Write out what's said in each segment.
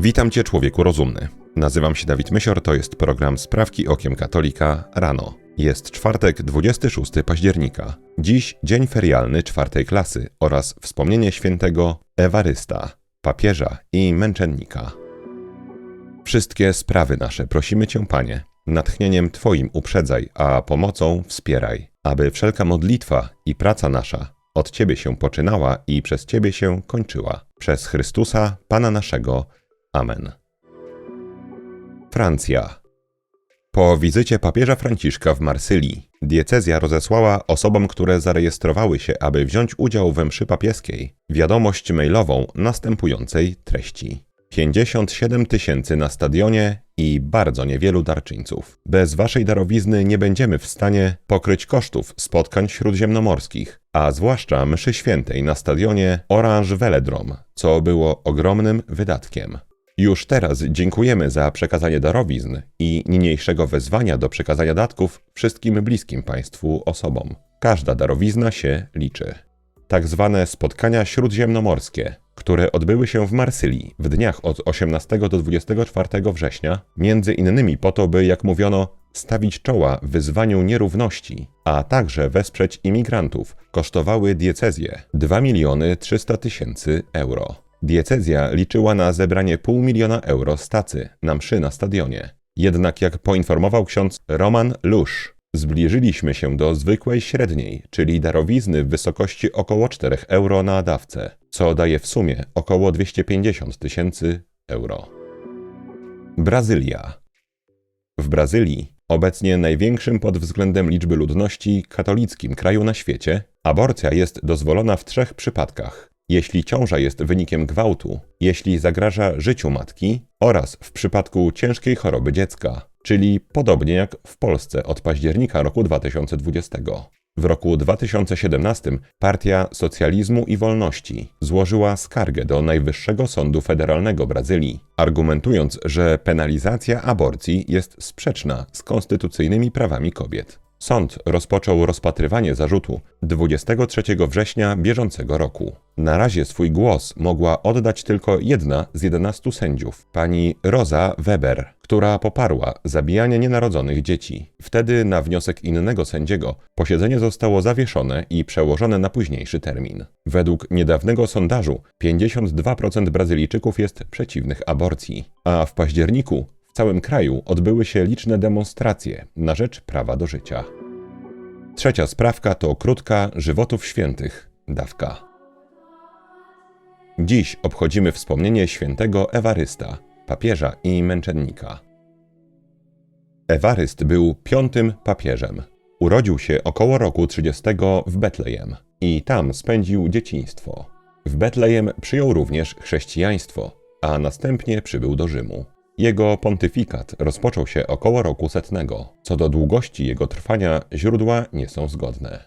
Witam Cię, człowieku rozumny. Nazywam się Dawid Mysior, to jest program Sprawki Okiem Katolika rano. Jest czwartek, 26 października. Dziś dzień ferialny czwartej klasy oraz wspomnienie świętego Ewarysta, papieża i męczennika. Wszystkie sprawy nasze prosimy Cię, Panie, natchnieniem Twoim uprzedzaj, a pomocą wspieraj, aby wszelka modlitwa i praca nasza od Ciebie się poczynała i przez Ciebie się kończyła. Przez Chrystusa, Pana naszego. Amen. Francja. Po wizycie papieża Franciszka w Marsylii, diecezja rozesłała osobom, które zarejestrowały się, aby wziąć udział we mszy papieskiej, wiadomość mailową następującej treści. 57 tysięcy na stadionie i bardzo niewielu darczyńców. Bez waszej darowizny nie będziemy w stanie pokryć kosztów spotkań śródziemnomorskich, a zwłaszcza mszy świętej na stadionie Orange Velodrome, co było ogromnym wydatkiem. Już teraz dziękujemy za przekazanie darowizn i niniejszego wezwania do przekazania datków wszystkim bliskim Państwu osobom. Każda darowizna się liczy. Tak zwane spotkania śródziemnomorskie, które odbyły się w Marsylii w dniach od 18 do 24 września, między innymi po to, by, jak mówiono, stawić czoła wyzwaniu nierówności, a także wesprzeć imigrantów, kosztowały diecezję 2 miliony 300 tysięcy euro. Diecezja liczyła na zebranie pół miliona euro z tacy na mszy na stadionie. Jednak jak poinformował ksiądz Roman Lusz, zbliżyliśmy się do zwykłej średniej, czyli darowizny w wysokości około 4 euro na dawcę, co daje w sumie około 250 tysięcy euro. Brazylia. W Brazylii, obecnie największym pod względem liczby ludności katolickim kraju na świecie, aborcja jest dozwolona w trzech przypadkach. Jeśli ciąża jest wynikiem gwałtu, jeśli zagraża życiu matki oraz w przypadku ciężkiej choroby dziecka, czyli podobnie jak w Polsce od października roku 2020. W roku 2017 Partia Socjalizmu i Wolności złożyła skargę do Najwyższego Sądu Federalnego Brazylii, argumentując, że penalizacja aborcji jest sprzeczna z konstytucyjnymi prawami kobiet. Sąd rozpoczął rozpatrywanie zarzutu 23 września bieżącego roku. Na razie swój głos mogła oddać tylko jedna z 11 sędziów, pani Rosa Weber, która poparła zabijanie nienarodzonych dzieci. Wtedy na wniosek innego sędziego posiedzenie zostało zawieszone i przełożone na późniejszy termin. Według niedawnego sondażu 52% Brazylijczyków jest przeciwnych aborcji, a w październiku w całym kraju odbyły się liczne demonstracje na rzecz prawa do życia. Trzecia sprawka to krótka żywotów świętych dawka. Dziś obchodzimy wspomnienie świętego Ewarysta, papieża i męczennika. Ewaryst był piątym papieżem. Urodził się około roku 30 w Betlejem i tam spędził dzieciństwo. W Betlejem przyjął również chrześcijaństwo, a następnie przybył do Rzymu. Jego pontyfikat rozpoczął się około roku setnego. Co do długości jego trwania źródła nie są zgodne.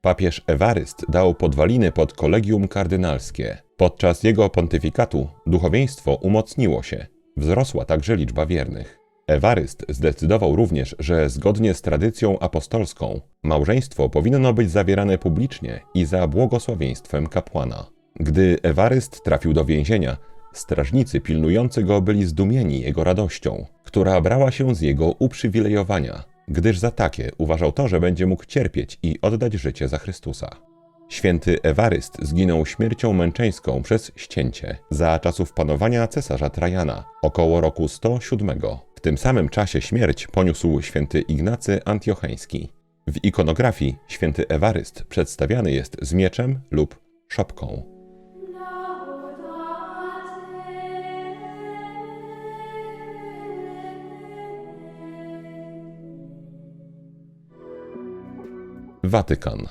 Papież Ewaryst dał podwaliny pod kolegium kardynalskie. Podczas jego pontyfikatu duchowieństwo umocniło się, wzrosła także liczba wiernych. Ewaryst zdecydował również, że zgodnie z tradycją apostolską małżeństwo powinno być zawierane publicznie i za błogosławieństwem kapłana. Gdy Ewaryst trafił do więzienia, strażnicy pilnujący go byli zdumieni jego radością, która brała się z jego uprzywilejowania, gdyż za takie uważał to, że będzie mógł cierpieć i oddać życie za Chrystusa. Święty Ewaryst zginął śmiercią męczeńską przez ścięcie za czasów panowania cesarza Trajana, około roku 107. W tym samym czasie śmierć poniósł święty Ignacy Antiocheński. W ikonografii święty Ewaryst przedstawiany jest z mieczem lub szopką. Watykan.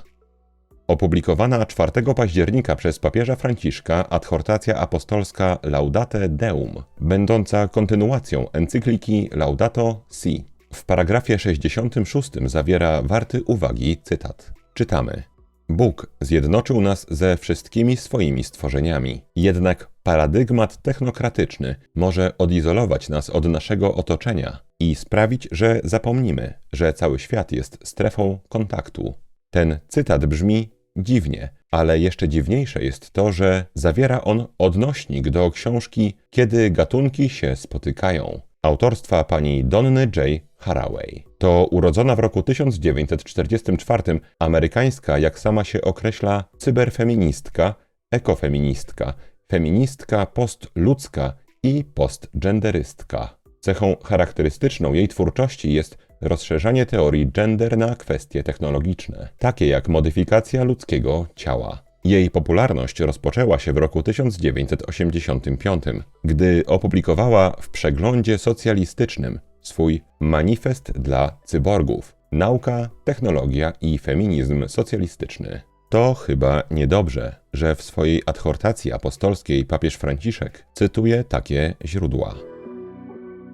Opublikowana 4 października przez papieża Franciszka adhortacja apostolska Laudate Deum, będąca kontynuacją encykliki Laudato Si, w paragrafie 66 zawiera warty uwagi cytat. Czytamy: Bóg zjednoczył nas ze wszystkimi swoimi stworzeniami. Jednak paradygmat technokratyczny może odizolować nas od naszego otoczenia i sprawić, że zapomnimy, że cały świat jest strefą kontaktu. Ten cytat brzmi dziwnie, Ale jeszcze dziwniejsze jest to, że zawiera on odnośnik do książki Kiedy gatunki się spotykają autorstwa pani Donny J. Haraway. To urodzona w roku 1944 amerykańska, jak sama się określa, cyberfeministka, ekofeministka, feministka postludzka i postgenderystka. Cechą charakterystyczną jej twórczości jest rozszerzanie teorii gender na kwestie technologiczne, takie jak modyfikacja ludzkiego ciała. Jej popularność rozpoczęła się w roku 1985, gdy opublikowała w przeglądzie socjalistycznym swój Manifest dla cyborgów Nauka, technologia i feminizm socjalistyczny. To chyba niedobrze, że w swojej adhortacji apostolskiej papież Franciszek cytuje takie źródła.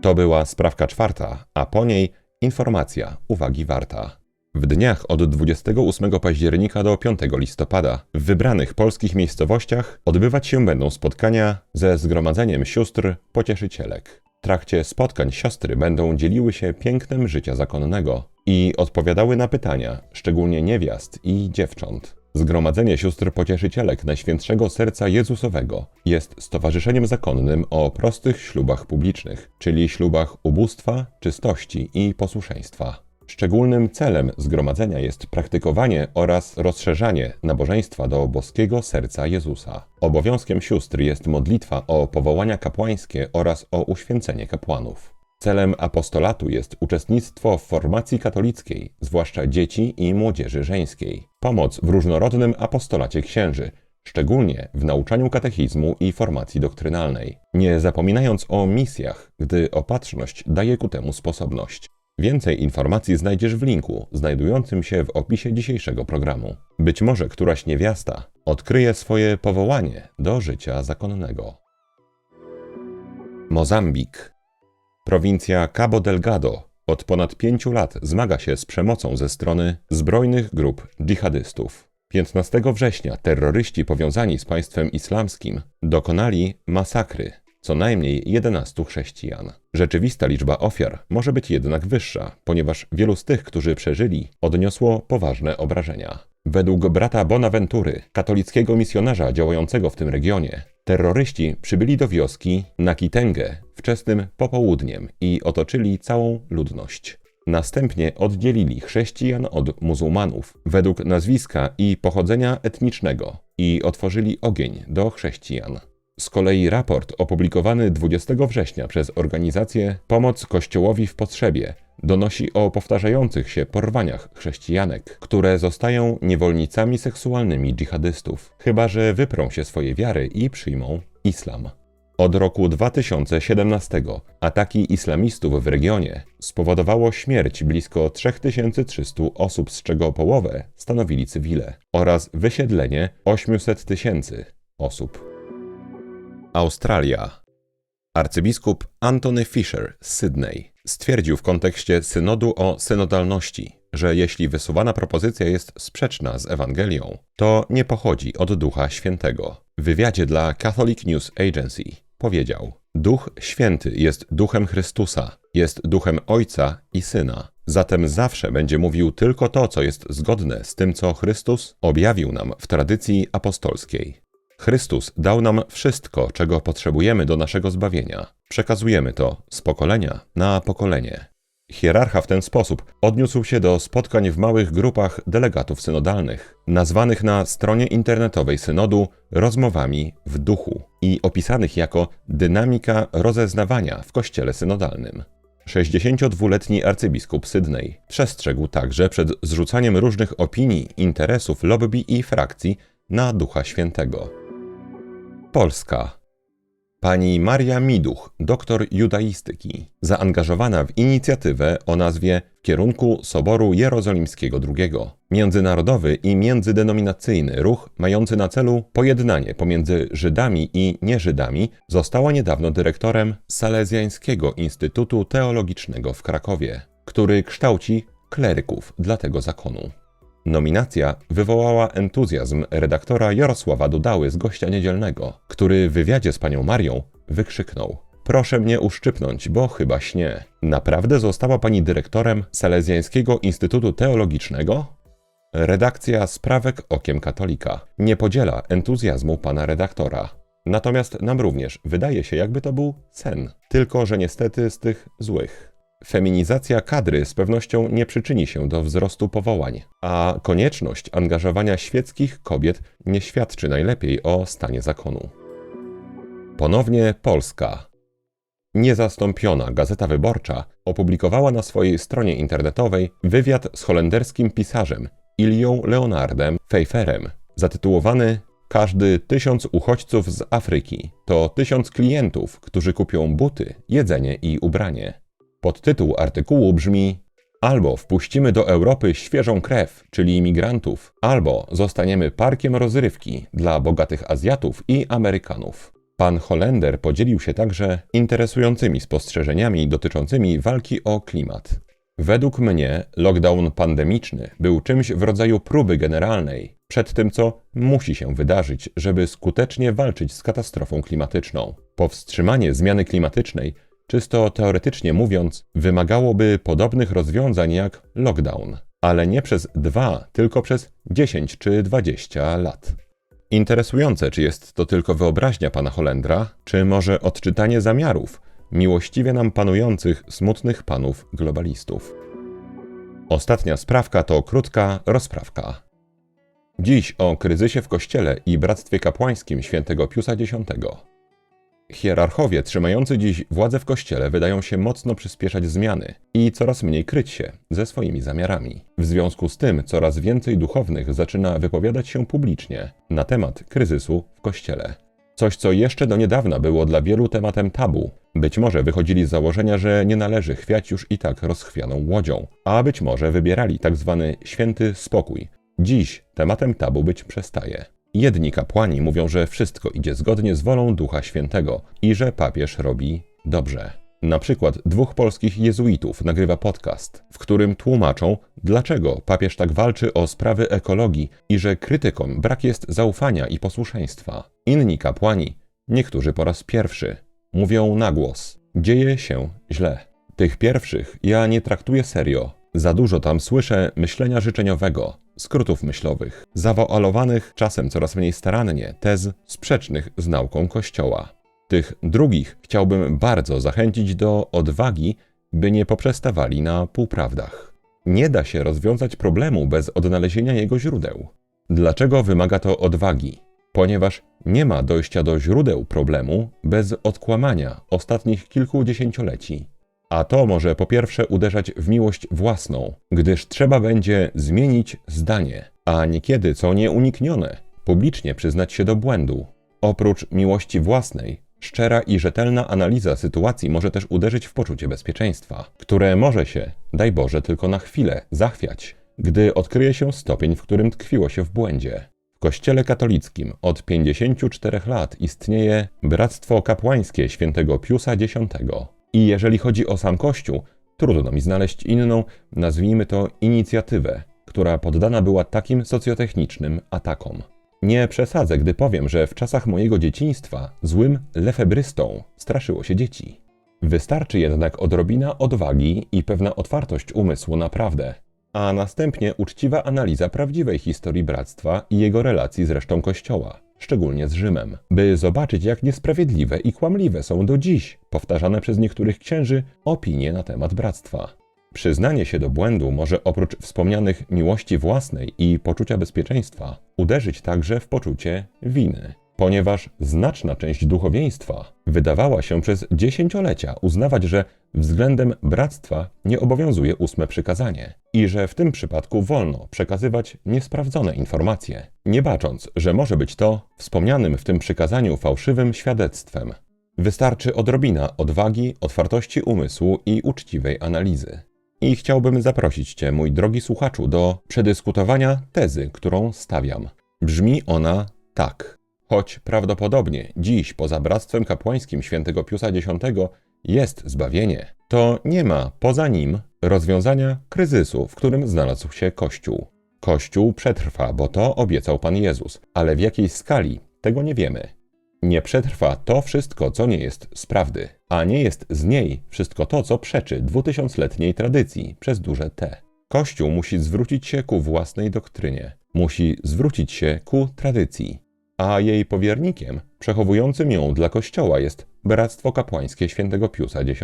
To była sprawka czwarta, a po niej informacja uwagi warta. W dniach od 28 października do 5 listopada w wybranych polskich miejscowościach odbywać się będą spotkania ze Zgromadzeniem Sióstr Pocieszycielek. W trakcie spotkań siostry będą dzieliły się pięknem życia zakonnego i odpowiadały na pytania, szczególnie niewiast i dziewcząt. Zgromadzenie Sióstr Pocieszycielek Najświętszego Serca Jezusowego jest stowarzyszeniem zakonnym o prostych ślubach publicznych, czyli ślubach ubóstwa, czystości i posłuszeństwa. Szczególnym celem zgromadzenia jest praktykowanie oraz rozszerzanie nabożeństwa do boskiego serca Jezusa. Obowiązkiem sióstr jest modlitwa o powołania kapłańskie oraz o uświęcenie kapłanów. Celem apostolatu jest uczestnictwo w formacji katolickiej, zwłaszcza dzieci i młodzieży żeńskiej, pomoc w różnorodnym apostolacie księży, szczególnie w nauczaniu katechizmu i formacji doktrynalnej, nie zapominając o misjach, gdy opatrzność daje ku temu sposobność. Więcej informacji znajdziesz w linku znajdującym się w opisie dzisiejszego programu. Być może któraś niewiasta odkryje swoje powołanie do życia zakonnego. Mozambik. Prowincja Cabo Delgado od ponad pięciu lat zmaga się z przemocą ze strony zbrojnych grup dżihadystów. 15 września terroryści powiązani z państwem islamskim dokonali masakry co najmniej 11 chrześcijan. Rzeczywista liczba ofiar może być jednak wyższa, ponieważ wielu z tych, którzy przeżyli, odniosło poważne obrażenia. Według brata Bonaventury, katolickiego misjonarza działającego w tym regionie, terroryści przybyli do wioski Nakitengę wczesnym popołudniem i otoczyli całą ludność. Następnie oddzielili chrześcijan od muzułmanów według nazwiska i pochodzenia etnicznego i otworzyli ogień do chrześcijan. Z kolei raport opublikowany 20 września przez organizację Pomoc Kościołowi w Potrzebie donosi o powtarzających się porwaniach chrześcijanek, które zostają niewolnicami seksualnymi dżihadystów, chyba że wyprą się swojej wiary i przyjmą islam. Od roku 2017 ataki islamistów w regionie spowodowało śmierć blisko 3300 osób, z czego połowę stanowili cywile, oraz wysiedlenie 800 tysięcy osób. Australia. Arcybiskup Anthony Fisher z Sydney stwierdził w kontekście synodu o synodalności, że jeśli wysuwana propozycja jest sprzeczna z Ewangelią, to nie pochodzi od Ducha Świętego. W wywiadzie dla Catholic News Agency powiedział: Duch Święty jest duchem Chrystusa, jest duchem Ojca i Syna. Zatem zawsze będzie mówił tylko to, co jest zgodne z tym, co Chrystus objawił nam w tradycji apostolskiej. Chrystus dał nam wszystko, czego potrzebujemy do naszego zbawienia. Przekazujemy to z pokolenia na pokolenie. Hierarcha w ten sposób odniósł się do spotkań w małych grupach delegatów synodalnych, nazwanych na stronie internetowej synodu rozmowami w duchu i opisanych jako dynamika rozeznawania w kościele synodalnym. 62-letni arcybiskup Sydney przestrzegł także przed zrzucaniem różnych opinii, interesów, lobby i frakcji na Ducha Świętego. Polska. Pani Maria Miduch, doktor judaistyki, zaangażowana w inicjatywę o nazwie W kierunku Soboru Jerozolimskiego II. Międzynarodowy i międzydenominacyjny ruch mający na celu pojednanie pomiędzy Żydami i nieżydami została niedawno dyrektorem Salezjańskiego Instytutu Teologicznego w Krakowie, który kształci kleryków dla tego zakonu. Nominacja wywołała entuzjazm redaktora Jarosława Dudały z gościa niedzielnego, który w wywiadzie z panią Marią wykrzyknął: Proszę mnie uszczypnąć, bo chyba śnie. Naprawdę została pani dyrektorem Salezjańskiego Instytutu Teologicznego? Redakcja Sprawek Okiem Katolika nie podziela entuzjazmu pana redaktora. Natomiast nam również wydaje się, jakby to był sen, tylko że niestety z tych złych. Feminizacja kadry z pewnością nie przyczyni się do wzrostu powołań, a konieczność angażowania świeckich kobiet nie świadczy najlepiej o stanie zakonu. Ponownie Polska. Niezastąpiona Gazeta Wyborcza opublikowała na swojej stronie internetowej wywiad z holenderskim pisarzem Ilią Leonardem Pfeifferem, zatytułowany Każdy tysiąc uchodźców z Afryki to tysiąc klientów, którzy kupią buty, jedzenie i ubranie. Podtytuł artykułu brzmi Albo wpuścimy do Europy świeżą krew, czyli imigrantów, albo zostaniemy parkiem rozrywki dla bogatych Azjatów i Amerykanów. Pan Holender podzielił się także interesującymi spostrzeżeniami dotyczącymi walki o klimat. Według mnie lockdown pandemiczny był czymś w rodzaju próby generalnej przed tym, co musi się wydarzyć, żeby skutecznie walczyć z katastrofą klimatyczną. Powstrzymanie zmiany klimatycznej, czysto teoretycznie mówiąc, wymagałoby podobnych rozwiązań jak lockdown, ale nie przez dwa, tylko przez 10 czy 20 lat. Interesujące, czy jest to tylko wyobraźnia pana Holendra, czy może odczytanie zamiarów miłościwie nam panujących smutnych panów globalistów. Ostatnia sprawka to krótka rozprawka. Dziś o kryzysie w Kościele i Bractwie Kapłańskim świętego Piusa X. Hierarchowie trzymający dziś władzę w Kościele wydają się mocno przyspieszać zmiany i coraz mniej kryć się ze swoimi zamiarami. W związku z tym coraz więcej duchownych zaczyna wypowiadać się publicznie na temat kryzysu w Kościele. Coś, co jeszcze do niedawna było dla wielu tematem tabu. Być może wychodzili z założenia, że nie należy chwiać już i tak rozchwianą łodzią, a być może wybierali tak zwany święty spokój. Dziś tematem tabu być przestaje. Jedni kapłani mówią, że wszystko idzie zgodnie z wolą Ducha Świętego i że papież robi dobrze. Na przykład dwóch polskich jezuitów nagrywa podcast, w którym tłumaczą, dlaczego papież tak walczy o sprawy ekologii i że krytykom brak jest zaufania i posłuszeństwa. Inni kapłani, niektórzy po raz pierwszy, mówią na głos: dzieje się źle. Tych pierwszych ja nie traktuję serio. Za dużo tam słyszę myślenia życzeniowego, skrótów myślowych, zawoalowanych czasem coraz mniej starannie tez sprzecznych z nauką Kościoła. Tych drugich chciałbym bardzo zachęcić do odwagi, by nie poprzestawali na półprawdach. Nie da się rozwiązać problemu bez odnalezienia jego źródeł. Dlaczego wymaga to odwagi? Ponieważ nie ma dojścia do źródeł problemu bez odkłamania ostatnich kilku dziesięcioleci. A to może po pierwsze uderzać w miłość własną, gdyż trzeba będzie zmienić zdanie, a niekiedy, co nieuniknione, publicznie przyznać się do błędu. Oprócz miłości własnej, Szczera i rzetelna analiza sytuacji może też uderzyć w poczucie bezpieczeństwa, które może się, daj Boże, tylko na chwilę zachwiać, gdy odkryje się stopień, w którym tkwiło się w błędzie. W Kościele katolickim od 54 lat istnieje Bractwo Kapłańskie świętego Piusa X. I jeżeli chodzi o sam Kościół, trudno mi znaleźć inną, nazwijmy to inicjatywę, która poddana była takim socjotechnicznym atakom. Nie przesadzę, gdy powiem, że w czasach mojego dzieciństwa złym lefebrystą straszyło się dzieci. Wystarczy jednak odrobina odwagi i pewna otwartość umysłu naprawdę, a następnie uczciwa analiza prawdziwej historii bractwa i jego relacji z resztą Kościoła, szczególnie z Rzymem, by zobaczyć, jak niesprawiedliwe i kłamliwe są do dziś powtarzane przez niektórych księży opinie na temat bractwa. Przyznanie się do błędu może oprócz wspomnianych miłości własnej i poczucia bezpieczeństwa uderzyć także w poczucie winy, ponieważ znaczna część duchowieństwa wydawała się przez dziesięciolecia uznawać, że względem bractwa nie obowiązuje ósme przykazanie i że w tym przypadku wolno przekazywać niesprawdzone informacje, nie bacząc, że może być to wspomnianym w tym przykazaniu fałszywym świadectwem. Wystarczy odrobina odwagi, otwartości umysłu i uczciwej analizy. I chciałbym zaprosić Cię, mój drogi słuchaczu, do przedyskutowania tezy, którą stawiam. Brzmi ona tak. Choć prawdopodobnie dziś poza Bractwem Kapłańskim świętego Piusa X jest zbawienie, to nie ma poza nim rozwiązania kryzysu, w którym znalazł się Kościół. Kościół przetrwa, bo to obiecał Pan Jezus, ale w jakiej skali tego nie wiemy. Nie przetrwa to wszystko, co nie jest z prawdy, a nie jest z niej wszystko to, co przeczy dwutysiącletniej tradycji przez duże T. Kościół musi zwrócić się ku własnej doktrynie, musi zwrócić się ku tradycji, a jej powiernikiem, przechowującym ją dla Kościoła jest Bractwo Kapłańskie Świętego Piusa X.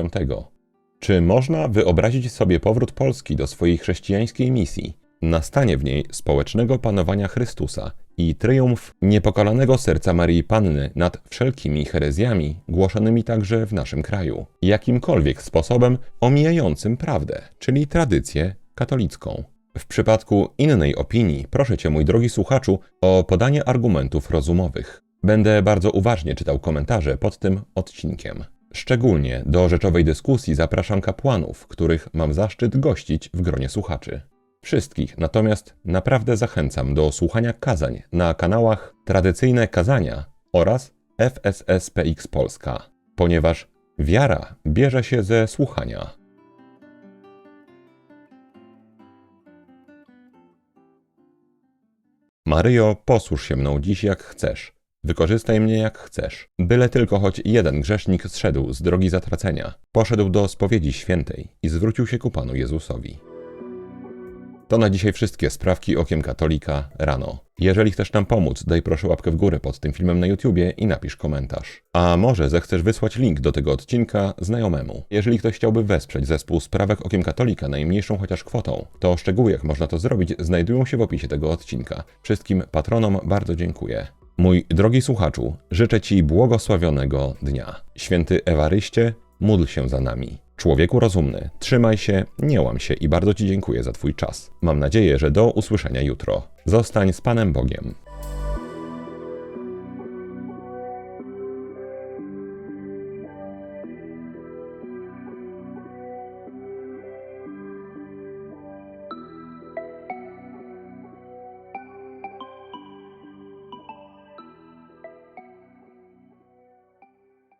Czy można wyobrazić sobie powrót Polski do swojej chrześcijańskiej misji, nastanie w niej społecznego panowania Chrystusa i triumf niepokalanego serca Marii Panny nad wszelkimi herezjami głoszonymi także w naszym kraju, jakimkolwiek sposobem omijającym prawdę, czyli tradycję katolicką? W przypadku innej opinii proszę Cię, mój drogi słuchaczu, o podanie argumentów rozumowych. Będę bardzo uważnie czytał komentarze pod tym odcinkiem. Szczególnie do rzeczowej dyskusji zapraszam kapłanów, których mam zaszczyt gościć w gronie słuchaczy. Wszystkich natomiast naprawdę zachęcam do słuchania kazań na kanałach Tradycyjne Kazania oraz FSSPX Polska, ponieważ wiara bierze się ze słuchania. Maryjo, posłuż się mną dziś jak chcesz. Wykorzystaj mnie jak chcesz. Byle tylko choć jeden grzesznik zszedł z drogi zatracenia, poszedł do spowiedzi świętej i zwrócił się ku Panu Jezusowi. To na dzisiaj wszystkie sprawki okiem katolika rano. Jeżeli chcesz nam pomóc, daj proszę łapkę w górę pod tym filmem na YouTubie i napisz komentarz. A może zechcesz wysłać link do tego odcinka znajomemu. Jeżeli ktoś chciałby wesprzeć zespół Sprawek Okiem Katolika najmniejszą chociaż kwotą, to szczegóły jak można to zrobić znajdują się w opisie tego odcinka. Wszystkim patronom bardzo dziękuję. Mój drogi słuchaczu, życzę Ci błogosławionego dnia. Święty Ewaryście, módl się za nami. Człowieku rozumny, trzymaj się, nie łam się i bardzo Ci dziękuję za Twój czas. Mam nadzieję, że do usłyszenia jutro. Zostań z Panem Bogiem.